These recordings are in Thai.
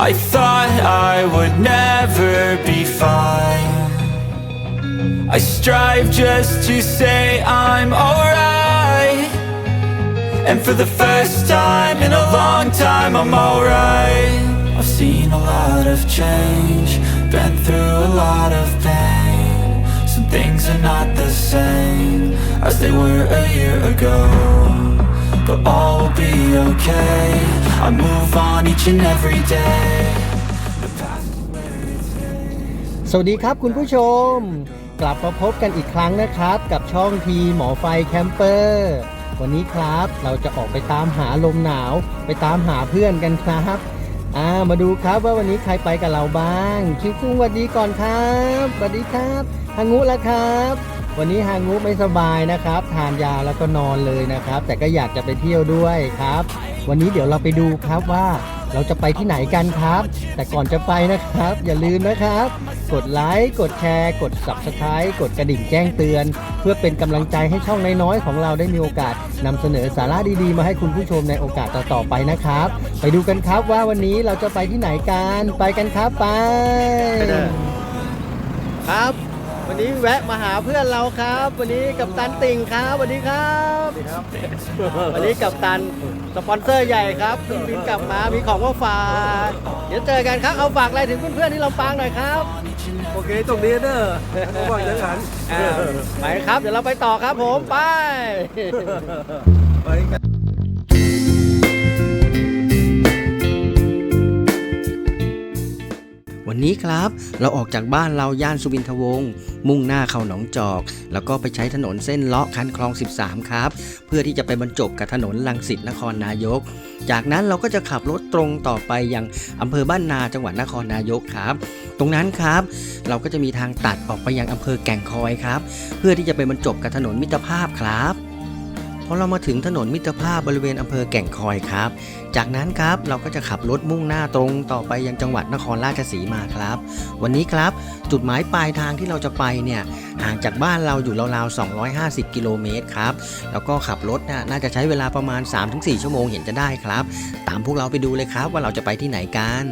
I thought I would never be fine. I strive just to say I'm alright. And for the first time in a long time, I'm alright. I've seen a lot of change, been through a lot of pain. Some things are not the same as they were a year ago. But all will be okay. I move on each and every day. The past is where it stays. สวัสดีครับคุณผู้ชม กลับมาพบกันอีกครั้งนะครับ กับช่องทีหมอไฟแคมเปอร์ วันนี้ครับเราจะออกไปตามหาลมหนาว ไปตามหาเพื่อนกันครับ อ่ามาดูครับว่าวันนี้ใครไปกับเราบ้างคิวกุ้งสวัสดีก่อนครับสวัสดีครับฮางูแล้วครับ วันนี้ฮางูไม่สบายนะครับทานยาแล้วก็นอนเลยนะครับ แต่ก็อยากจะไปเที่ยวด้วยครับ วันนี้เดี๋ยวเราไปดูครับว่า เราจะไปที่ไหนกันครับ แต่ก่อนจะไปนะครับ อย่าลืมนะครับ กดไลค์ กดแชร์ กด Subscribe กดกระดิ่งแจ้งเตือน เพื่อเป็นกำลังใจให้ช่องน้อยๆของเราได้มีโอกาสนำเสนอสาระดีๆ มาให้คุณผู้ชมในโอกาสต่อๆไปนะครับ ไปดูกันครับว่าวันนี้เราจะไปที่ไหนกัน ไปกันครับไป ครับ วันนี้แวะมาหาเพื่อนเราครับ วันนี้กับตันติ่งครับสวัสดีครับ วันนี้กับตันสปอนเซอร์ใหญ่ครับเพิ่งบินกลับมามีของมาฝากเดี๋ยวเจอกันครับเอาฝากอะไรถึงเพื่อนๆที่ลำปางหน่อยครับโอเคตรงนี้เด้อระวังจังหันอ่าไปครับ เดี๋ยวเราไปต่อครับผมไปไปกัน นี้ครับ เราออกจากบ้านเราย่านสุวินทวงศ์มุ่งหน้าเข้าหนองจอก แล้วก็ไปใช้ถนนเส้นเลาะคันคลอง 13 ครับ เพื่อที่จะไปบรรจบกับถนนลังสิตนครนายก จากนั้นเราก็จะขับรถตรงต่อไปยังอำเภอบ้านนาจังหวัดนครนายกครับ ตรงนั้นครับ เราก็จะมีทางตัดออกไปยังอำเภอแก่งคอยครับ เพื่อที่จะไปบรรจบกับถนนมิตรภาพครับ พอเรามาถึงถนนมิตรภาพบริเวณอำเภอแก่งคอยครับ จากนั้นครับเราก็จะขับรถมุ่งหน้าตรงต่อไปยังจังหวัดนครราชสีมาครับ วันนี้ครับจุดหมายปลายทางที่เราจะไปเนี่ยห่างจากบ้านเราอยู่ราวๆ 250 กิโลเมตรครับ แล้วก็ขับรถน่ะน่าจะใช้เวลาประมาณ 3-4 ชั่วโมงเห็นจะได้ครับ ตามพวกเราไปดูเลยครับว่าเราจะไปที่ไหนกัน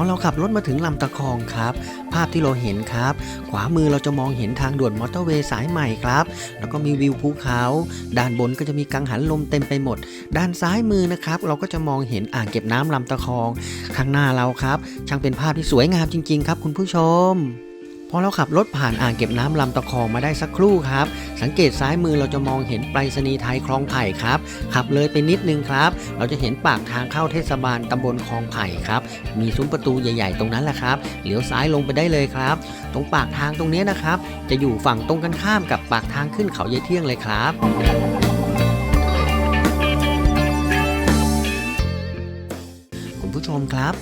อเราขับรถมาถึงลำตะคองครับ ภาพที่เราเห็นครับ ขวามือเราจะมองเห็นทางด่วนมอเตอร์เวย์สายใหม่ครับ แล้วก็มีวิวภูเขา ด้านบนก็จะมีกังหันลมเต็มไปหมด ด้านซ้ายมือนะครับ เราก็จะมองเห็นอ่างเก็บน้ำลำตะคอง ข้างหน้าเราครับ ช่างเป็นภาพที่สวยงามจริง ๆ ครับ คุณผู้ชม พอเราขับรถผ่านอ่างเก็บน้ำลำตะคองมาได้สักครู่ครับ สังเกตซ้ายมือเราจะมองเห็นไปรษณีย์ไทยคลองไผ่ครับ ขับเลยไปนิดนึงครับ เราจะเห็นปากทางเข้าเทศบาลตำบลคลองไผ่ครับ มีซุ้มประตูใหญ่ๆตรงนั้นแหละครับเลี้ยวซ้ายลงไปได้เลยครับ ตรงปากทางตรงนี้นะครับ จะอยู่ฝั่งตรงกันข้ามกับปากทางขึ้นเขาเยายเที่ยงเลยครับคุณผู้ชมครับ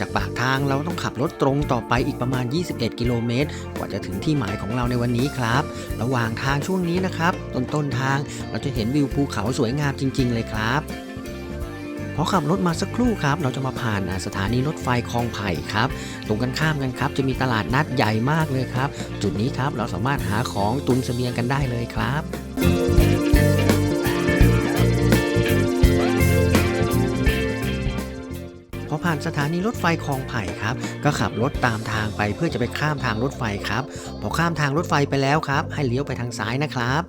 จากปากทางเราต้องขับรถตรงต่อไปอีกประมาณ 21 กิโลเมตร กว่าจะถึงที่หมายของเราในวันนี้ครับ ระหว่างทางช่วงนี้นะครับ ต้นต้นทางเราจะเห็นวิวภูเขาสวยงามจริง ๆ เลยครับพอขับรถมาสักครู่ครับ เราจะมาผ่านสถานีรถไฟคลองไผ่ครับ ตรงกันข้ามกันครับ จะมีตลาดนัดใหญ่มากเลยครับ จุดนี้ครับเราสามารถหาของตุนเสบียงกันได้เลยครับ ผ่านสถานีรถไฟคลองไผ่ครับ ก็ขับรถตามทางไปเพื่อจะไปข้ามทางรถไฟครับ พอข้ามทางรถไฟไปแล้วครับ ให้เลี้ยวไปทางซ้ายนะครับ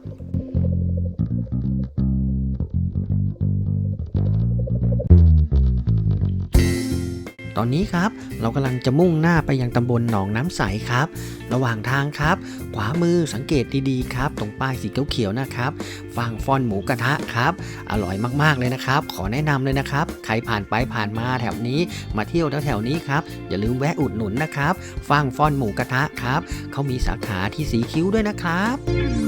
ตอนนี้ครับ เรากำลังจะมุ่งหน้าไปยังตำบลหนองน้ำใสครับ ระหว่างทางครับ ขวามือสังเกตดีๆครับ ตรงป้ายสีเขียวๆนะครับฟังฟอนหมูกระทะครับ อร่อยมากๆเลยนะครับ ขอแนะนำเลยนะครับ ใครผ่านไปผ่านมาแถวนี้ มาเที่ยวแถวๆนี้ครับ อย่าลืมแวะอุดหนุนนะครับฟังฟอนหมูกระทะครับเขามีสาขาที่สีคิ้วด้วยนะครับ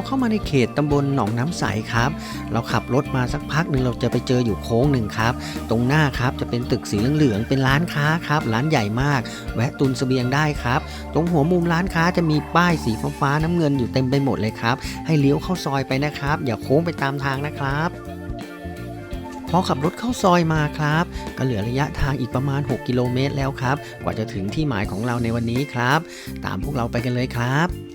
เราเข้ามาในเขตตำบลหนองน้ำใสครับ เราขับรถมาสักพักหนึ่งเราจะไปเจออยู่โค้งหนึ่งครับ ตรงหน้าครับจะเป็นตึกสีเหลืองๆเป็นร้านค้าครับ ร้านใหญ่มาก แวะตุนเสบียงได้ครับ ตรงหัวมุมร้านค้าจะมีป้ายสีฟ้าๆน้ำเงินอยู่เต็มไปหมดเลยครับ ให้เลี้ยวเข้าซอยไปนะครับ อย่าโค้งไปตามทางนะครับพอขับรถเข้าซอยมาครับ ก็เหลือระยะทางอีกประมาณ 6 กิโลเมตรแล้วครับ กว่าจะถึงที่หมายของเราในวันนี้ครับ ตามพวกเราไปกันเลยครับ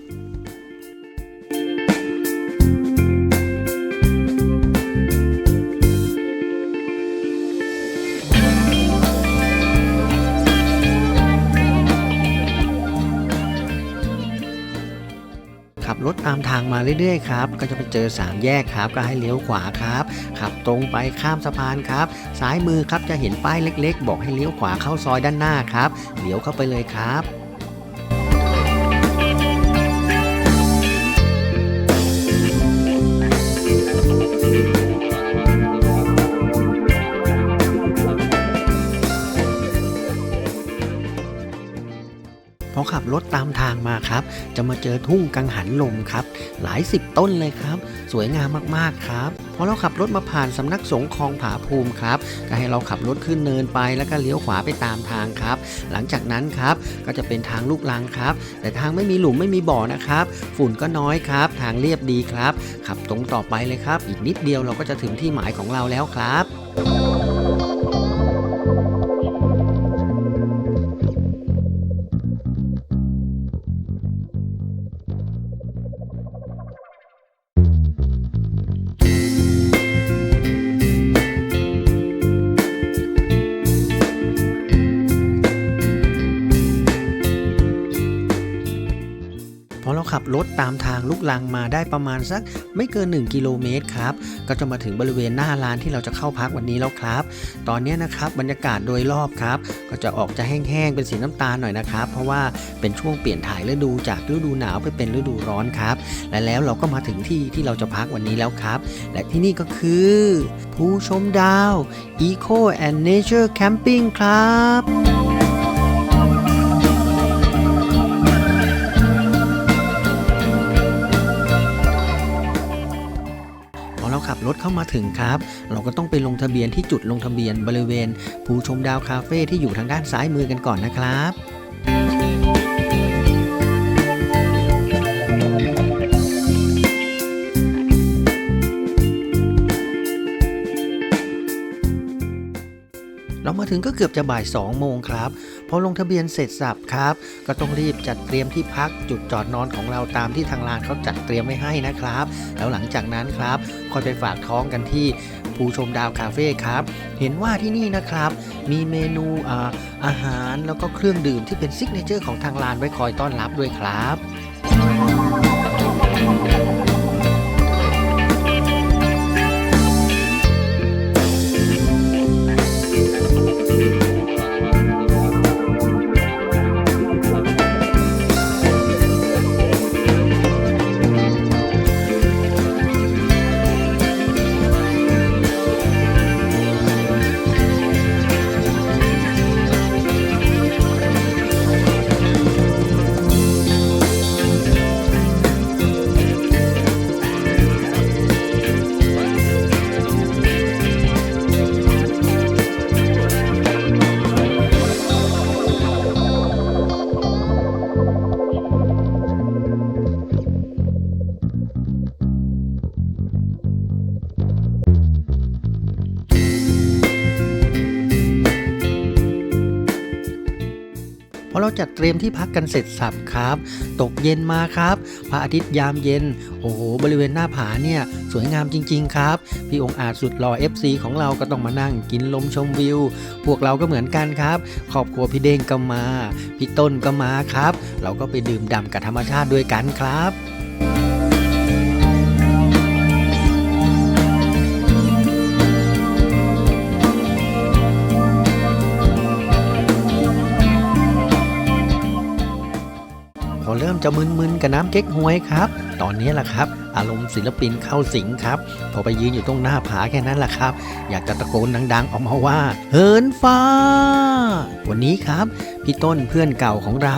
มางมาเรื่อยๆครับก็จะไปเจอสามแยกครับก็ให้เลี้ยวขวาครับขับตรงไปข้ามสะพานครับซ้ายมือครับจะเห็นป้ายเล็ก ๆ บอกให้เลี้ยวขวาเข้าซอยด้านหน้าครับเลี้ยวเข้าไปเลยครับพอขับรถตามทางมาครับ จะมาเจอทุ่งกังหันลมครับ หลายสิบต้นเลยครับ สวยงามมากๆครับพอเราขับรถมาผ่านสำนักสงฆ์คลองผาภูมิครับก็ให้เราขับรถขึ้นเนินไปแล้วก็เลี้ยวขวาไปตามทางครับ หลังจากนั้นครับก็จะเป็นทางลูกลังครับ แต่ทางไม่มีหลุมไม่มีบ่อนะครับ ฝุ่นก็น้อยครับ ทางเรียบดีครับ ขับตรงต่อไปเลยครับ อีกนิดเดียวเราก็จะถึงที่หมายของเราแล้วครับ ลังมาได้ประมาณสักไม่เกิน 1 กิโลเมตรครับ ก็จะมาถึงบริเวณหน้าร้านที่เราจะเข้าพักวันนี้แล้วครับ ตอนนี้นะครับบรรยากาศโดยรอบครับ ก็จะออกจะแห้งๆเป็นสีน้ำตาลหน่อยนะครับ เพราะว่าเป็นช่วงเปลี่ยนถ่ายฤดูจากฤดูหนาวไปเป็นฤดูร้อนครับ และแล้วเราก็มาถึงที่ที่เราจะพักวันนี้แล้วครับ และที่นี่ก็คือภูชมดาว Eco and Nature Camping ครับ รถเข้ามาถึงครับ เราก็ต้องไปลงทะเบียนที่จุดลงทะเบียนบริเวณ ภูชมดาวคาเฟ่ที่อยู่ทางด้านซ้ายมือกันก่อนนะครับเรามาถึงก็เกือบจะบ่าย2โมงครับ พอลงทะเบียนเสร็จสับครับ ก็ต้องรีบจัดเตรียมที่พักจุดจอดนอนของเราตามที่ทางร้านเขาจัดเตรียมไว้ให้นะครับ แล้วหลังจากนั้นครับค่อยไปฝากท้องกันที่ภูชมดาวคาเฟ่ครับ เห็นว่าที่นี่นะครับ มีเมนูอาอาหารแล้วก็เครื่องดื่มที่เป็นซิกเนเจอร์ของทางร้านไว้คอยต้อนรับด้วยครับ อเราจัดเตรียมที่พักกันเสร็จสับครับ ตกเย็นมาครับพระอาทิตย์ยามเย็น โอ้โห บริเวณหน้าผาเนี่ย สวยงามจริง ๆ ครับ พี่องค์อาจสุดหล่อ FC ของเราก็ต้องมานั่งกินลมชมวิว พวกเราก็เหมือนกันครับครอบครัวพี่เด้งก็มา พี่ต้นก็มาครับ เราก็ไปดื่มด่ำกับธรรมชาติด้วยกันครับ จะมึนๆกับน้ำเก๊กฮวยครับ ตอนนี้แหละครับ อารมณ์ศิลปินเข้าสิงครับ พอไปยืนอยู่ตรงหน้าผาแค่นั้นแหละครับ อยากจะตะโกนดัง ๆ ออกมาว่าเหินฟ้า วันนี้ครับพี่ต้นเพื่อนเก่าของเรา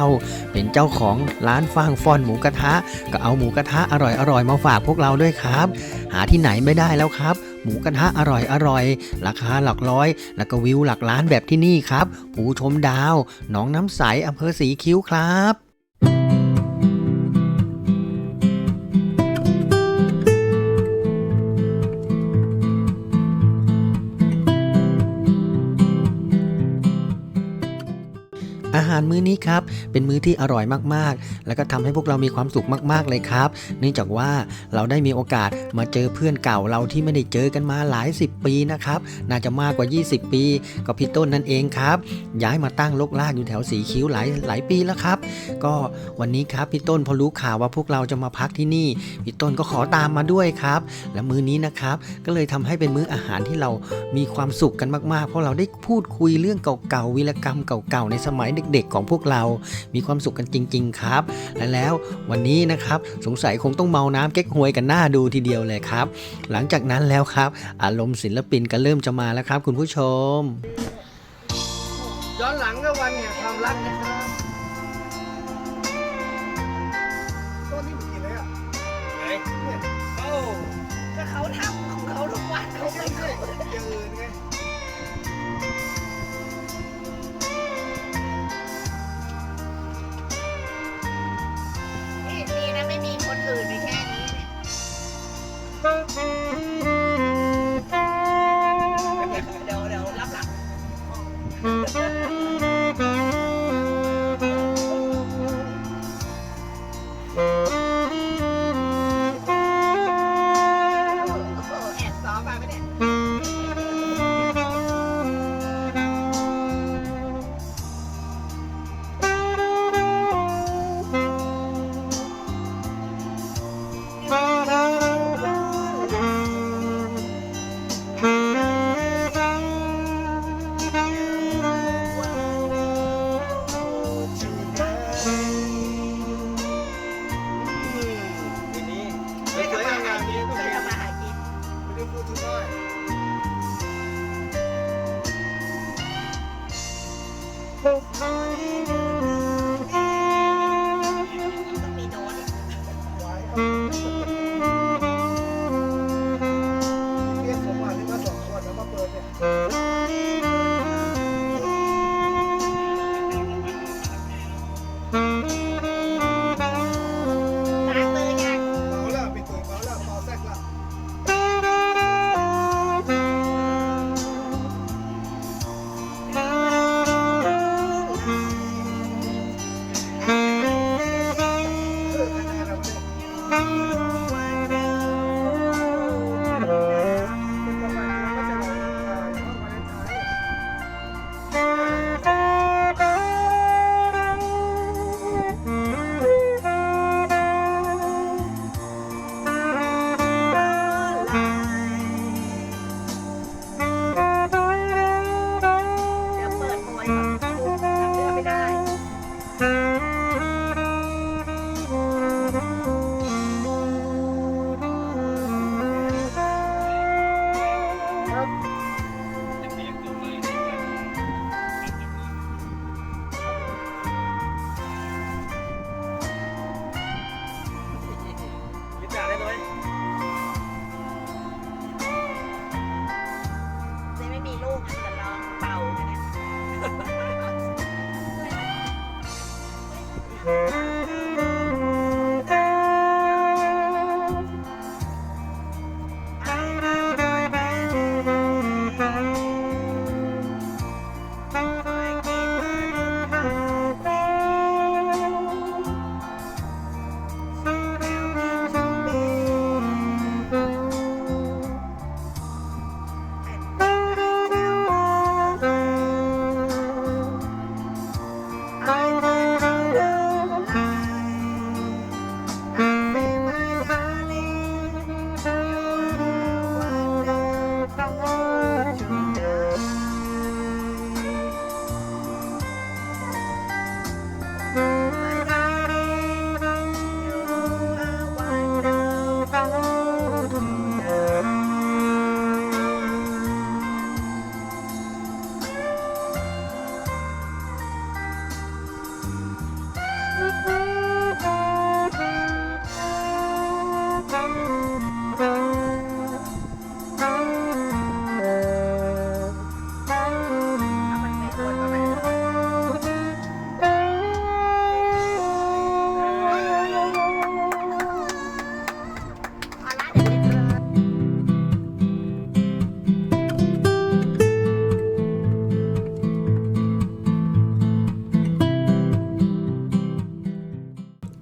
เป็นเจ้าของร้านฟางฟอนหมูกระทะ ก็เอาหมูกระทะอร่อยๆมาฝากพวกเราด้วยครับ หาที่ไหนไม่ได้แล้วครับหมูกระทะอร่อยๆราคาหลักร้อย แล้วก็วิวหลักล้านแบบที่นี่ครับภูชมดาว หนองน้ำใสอำเภอสีคิ้วครับารมื้อนี้ครับ เป็นมื้อที่อร่อยมากๆ แล้วก็ทำให้พวกเรามีความสุขมากๆเลยครับ เนื่องจากว่าเราได้มีโอกาสมาเจอเพื่อนเก่าเราที่ไม่ได้เจอกันมาหลายสิบปีนะครับ น่าจะมากกว่า 20 ปี ก็พี่ต้นนั่นเองครับ ย้ายมาตั้งลกลากอยู่แถวสีคิ้วหลายหลายปีแล้วครับ ก็วันนี้ครับพี่ต้นพอรู้ข่าวว่าพวกเราจะมาพักที่นี่พี่ต้นก็ขอตามมาด้วยครับ และมื้อนี้นะครับ ก็เลยทำให้เป็นมื้ออาหารที่เรามีความสุขกันมากๆ เพราะเราได้พูดคุยเรื่องเก่าๆวีรกรรมเก่าๆในสมัยเด็กๆของพวกเรา มีความสุขกันจริง ๆ ครับ และแล้ววันนี้นะครับสงสัยคงต้องเมาน้ำเก๊กฮวยกันหน้าดูทีเดียวเลยครับ หลังจากนั้นแล้วครับ อารมณ์ศิลปินก็เริ่มจะมาแล้วครับ คุณผู้ชม ย้อนหลังก็วันแห่งความรักนะครับต้นนี้มันกี่เลยอะก็เขาทำของเขาทุกวันเขาไม่เคยอย่างอื่นไง ไม่มีคนอื่นในแค่นี้เนี่ย Let's.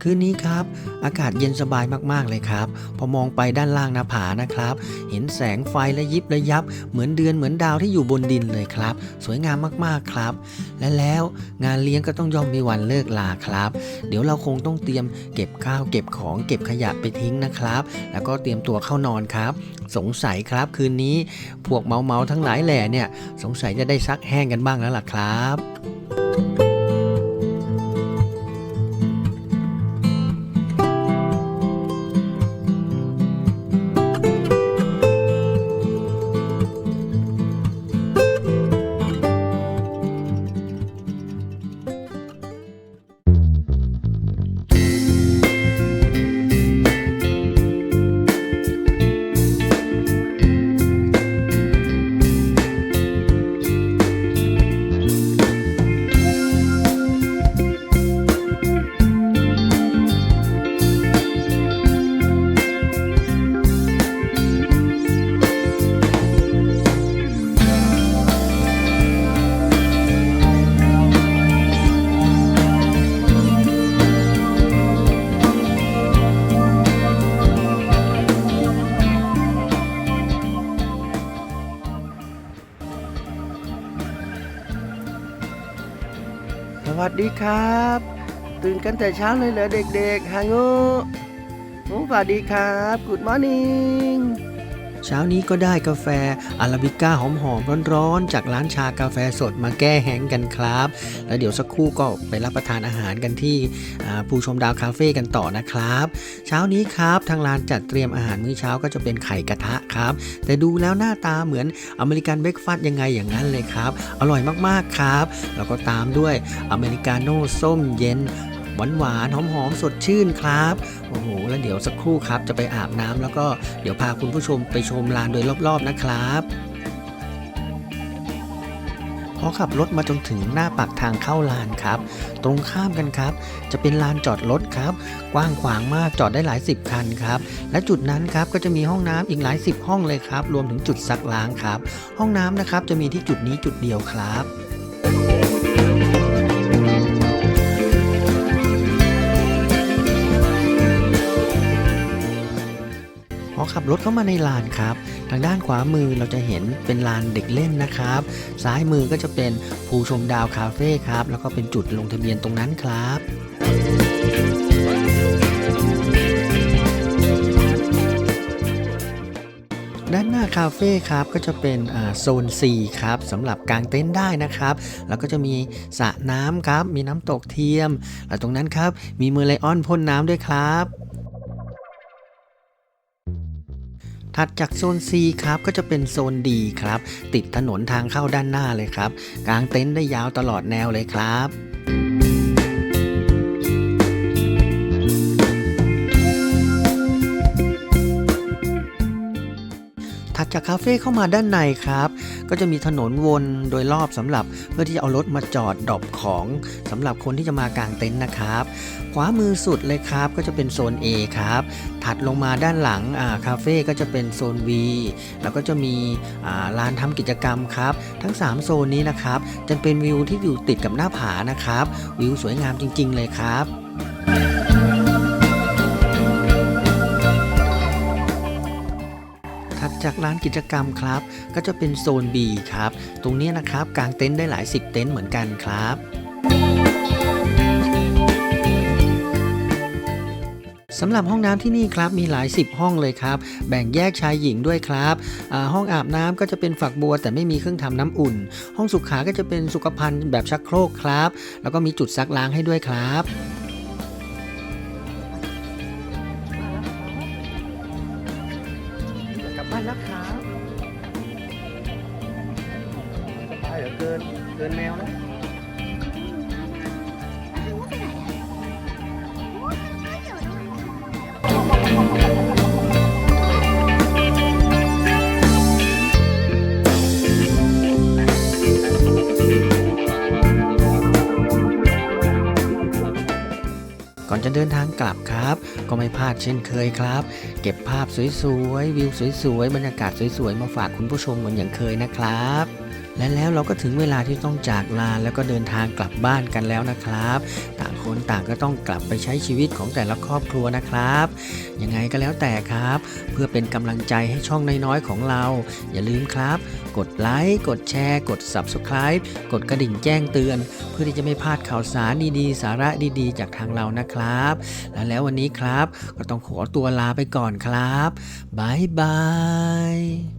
คืนนี้ครับ อากาศเย็นสบายมากๆเลยครับ พอมองไปด้านล่างหน้าผานะครับ เห็นแสงไฟและยิบระยับ เหมือนเดือนเหมือนดาวที่อยู่บนดินเลยครับ สวยงามมากๆครับ และแล้วงานเลี้ยงก็ต้องย่อมมีวันเลิกลาครับ เดี๋ยวเราคงต้องเตรียมเก็บข้าวเก็บของเก็บขยะไปทิ้งนะครับ แล้วก็เตรียมตัวเข้านอนครับ สงสัยครับคืนนี้พวกเมาเมาทั้งหลายแหล่เนี่ย สงสัยจะได้ซักแห้งกันบ้างแล้วล่ะครับสวั ดีครับ ตื่นกันแต่เช้าเลยเหรอเด็กๆฮางูโอ้สวัสดีครับ Good morning เช้านี้ก็ได้กาแฟอาราบิก้าหอมๆร้อนๆ จากร้านชากาแฟสดมาแก้แห้งกันครับ แล้วเดี๋ยวสักครู่ก็ไปรับประทานอาหารกันที่อ่าภูชมดาวคาเฟ่กันต่อนะครับ เช้านี้ครับทางร้านจัดเตรียมอาหารมื้อเช้าก็จะเป็นไข่กระทะครับ แต่ดูแล้วหน้าตาเหมือนอเมริกันเบรกฟาสต์ยังไงอย่างนั้นเลยครับ อร่อยมากๆครับ แล้วก็ตามด้วยอเมริกาโน่ส้มเย็น หวานหวานๆหอมๆสดชื่นครับ โอ้โห แล้วเดี๋ยวสักครู่ครับ จะไปอาบน้ำแล้วก็เดี๋ยวพาคุณผู้ชมไปชมลานโดยรอบๆนะครับพอขับรถมาจนถึงหน้าปากทางเข้าลานครับ ตรงข้ามกันครับ จะเป็นลานจอดรถครับ กว้างขวางมากจอดได้หลายสิบคันครับ และจุดนั้นครับก็จะมีห้องน้ำอีกหลายสิบห้องเลยครับ รวมถึงจุดซักล้างครับ ห้องน้ำนะครับจะมีที่จุดนี้จุดเดียวครับ ขับรถเข้ามาในลานครับ ทางด้านขวามือเราจะเห็นเป็นลานเด็กเล่นนะครับ ซ้ายมือก็จะเป็นภูชมดาวคาเฟ่ครับ แล้วก็เป็นจุดลงทะเบียนตรงนั้นครับด้านหน้าคาเฟ่ครับก็จะเป็นโซน C ครับสำหรับกางเต็นท์ได้นะครับ แล้วก็จะมีสระน้ำครับ มีน้ำตกเทียม และตรงนั้นครับ มีเมอไลออนพ่นน้ำด้วยครับ ถัดจากโซน C ครับก็จะเป็นโซน D ครับ ติดถนนทางเข้าด้านหน้าเลยครับกางเต็นท์ได้ยาวตลอดแนวเลยครับ จากคาเฟ่เข้ามาด้านในครับ ก็จะมีถนนวนโดยรอบสำหรับเพื่อที่จะเอารถมาจอดดรอปของสำหรับคนที่จะมากางเต็นท์นะครับ ขวามือสุดเลยครับก็จะเป็นโซน A ครับ ถัดลงมาด้านหลังอาคาเฟ่ก็จะเป็นโซน V แล้วก็จะมีลานทำกิจกรรมครับ ทั้ง 3 โซนนี้นะครับจะเป็นวิวที่อยู่ติดกับหน้าผานะครับ วิวสวยงามจริง ๆ เลยครับ จากร้านกิจกรรมครับ ก็จะเป็นโซน B ครับ ตรงนี้นะครับกางเต็นท์ได้หลายสิบเต็นท์เหมือนกันครับสำหรับห้องน้ำที่นี่ครับมีหลายสิบห้องเลยครับ แบ่งแยกชายหญิงด้วยครับห้องอาบน้ำก็จะเป็นฝักบัว แต่ไม่มีเครื่องทำน้ำอุ่น ห้องสุขาก็จะเป็นสุขภัณฑ์แบบชักโครกครับ แล้วก็มีจุดซักล้างให้ด้วยครับ นจะเดินทางกลับครับ ก็ไม่พลาดเช่นเคยครับ เก็บภาพสวยๆวิวสวยๆบรรยากาศสวยๆมาฝากคุณผู้ชมเหมือนอย่างเคยนะครับและแล้วเราก็ถึงเวลาที่ต้องจากลาแล้วก็เดินทางกลับบ้านกันแล้วนะครับ ต่างคคนต่างก็ต้องกลับไปใช้ชีวิตของแต่ละครอบครัวนะครับ ยังไงก็แล้วแต่ครับ เพื่อเป็นกำลังใจให้ช่องน้อยๆของเรา อย่าลืมครับ กดไลค์ กดแชร์ กด Subscribe กดกระดิ่งแจ้งเตือน เพื่อที่จะไม่พลาดข่าวสารดีๆ สาระดีๆ จากทางเรานะครับ และแล้ววันนี้ครับ ก็ต้องขอตัวลาไปก่อนครับบ๊ายบาย